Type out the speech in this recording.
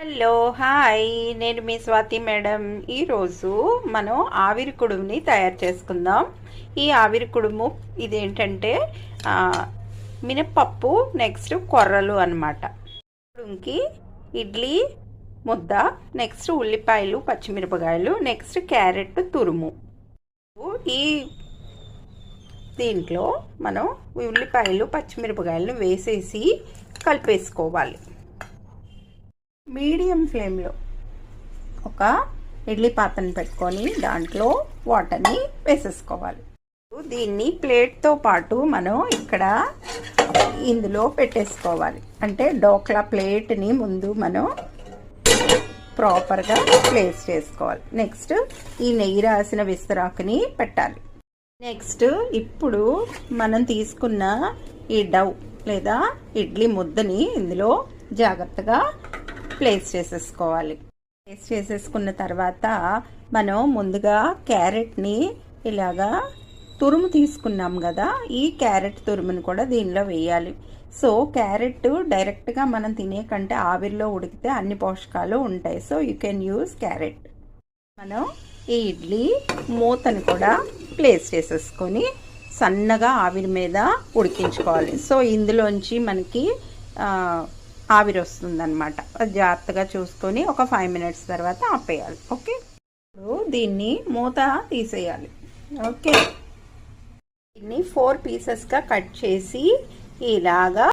Hello hi. నేను మీ Swathi madam. ఈరోజు మనం ఆవిరి కుడుముని తయారు చేసుకుందాం. ఈ ఆవిరి కుడుము ఇదేంటంటే మినప్పప్పు నెక్స్ట్ కొర్రలు అనమాట కుడుముకి ఇడ్లీ ముద్ద నెక్స్ట్ ఉల్లిపాయలు పచ్చిమిరపకాయలు నెక్స్ట్ క్యారెట్ తురుము. ఈ దీంట్లో మనం ఉల్లిపాయలు పచ్చిమిరపకాయలను వేసేసి కలిపేసుకోవాలి. మీడియం ఫ్లేమ్లో ఒక ఇడ్లీ పాత్రను పెట్టుకొని దాంట్లో వాటర్ని వేసేసుకోవాలి. దీన్ని ప్లేట్తో పాటు మనం ఇక్కడ ఇందులో పెట్టేసుకోవాలి. అంటే డోక్లా ప్లేట్ని ముందు మనం ప్రాపర్గా ప్లేస్ చేసుకోవాలి. నెక్స్ట్ ఈ నెయ్యి రాసిన విస్తరాకుని పెట్టాలి. నెక్స్ట్ ఇప్పుడు మనం తీసుకున్న ఈ డవ్ లేదా ఇడ్లీ ముద్దని ఇందులో జాగ్రత్తగా ప్లేస్ చేసేసుకోవాలి. ప్లేస్ చేసేసుకున్న తర్వాత మనం ముందుగా క్యారెట్ని ఇలాగా తురుము తీసుకున్నాం కదా ఈ క్యారెట్ తురుముని కూడా దీనిలో వేయాలి. సో క్యారెట్ డైరెక్ట్గా మనం తినే కంటే ఆవిరిలో ఉడికితే అన్ని పోషకాలు ఉంటాయి. So you can use carrot. మనం ఈ ఇడ్లీ మూతని కూడా ప్లేస్ చేసేసుకొని సన్నగా ఆవిరి మీద ఉడికించుకోవాలి. సో ఇందులోంచి మనకి ఆవిరి వస్తుందన్నమాట జాగ్రత్తగా చూసుకొని ఒక ఫైవ్ మినిట్స్ తర్వాత ఆపేయాలి. ఓకే? ఇప్పుడు దీన్ని మూత తీసేయాలి. ఓకే? దీన్ని ఫోర్ పీసెస్గా కట్ చేసి ఇలాగా